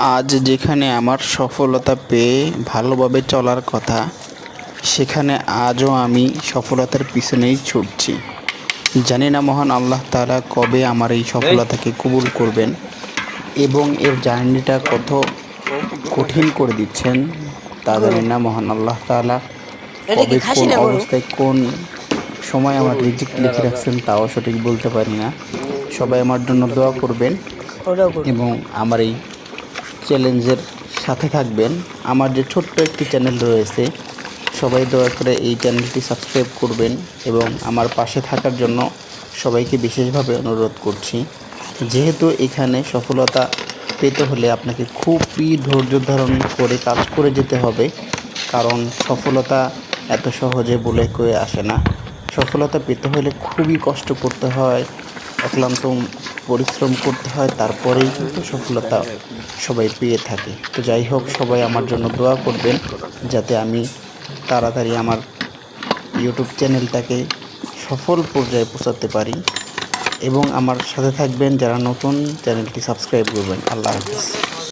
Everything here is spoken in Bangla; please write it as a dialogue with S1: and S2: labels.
S1: আজ যেখানে আমার সফলতা পেয়ে ভালোভাবে চলার কথা সেখানে আজও আমি সফলতার পিছনেই ছুটছি। জানি না মহান আল্লাহ তাআলা কবে আমার এই সফলতাকে কবুল করবেন এবং এর জার্নিটা কত কঠিন করে দিচ্ছেন তা জানি না মহান আল্লাহ
S2: কি
S1: কবে কোন? অবস্থায় কোন সময় আমার রিজিক লিখে রাখছেন তাও সঠিক বলতে পারি না। সবাই আমার জন্য দোয়া করবেন। এবং আমার এই চ্যালেঞ্জের সাথে থাকবেন। আমার যে ছোট্ট একটি চ্যানেল রয়েছে, সবাই দয়া করে এই চ্যানেলটি সাবস্ক্রাইব করবেন এবং আমার পাশে থাকার জন্য সবাইকে বিশেষভাবে অনুরোধ করছি। যেহেতু এখানে সফলতা পেতে হলে আপনাকে খুবই ধৈর্য ধারণ করে কাজ করে যেতে হবে, কারণ সফলতা এত সহজে বলে কয়ে আসে না। সফলতা পেতে হলে খুবই কষ্ট করতে হয়, অক্লান্ত পরিশ্রম করতে হয়, তারপরেই কিন্তু সফলতা সবাই পেয়ে থাকে। তো যাই হোক, সবাই আমার জন্য দোয়া করবেন যাতে আমি তাড়াতাড়ি আমার ইউটিউব চ্যানেলটাকে সফল পর্যায়ে পৌঁছাতে পারি এবং আমার সাথে থাকবেন যারা নতুন চ্যানেলটি সাবস্ক্রাইব করবেন। আল্লাহ হাফিজ।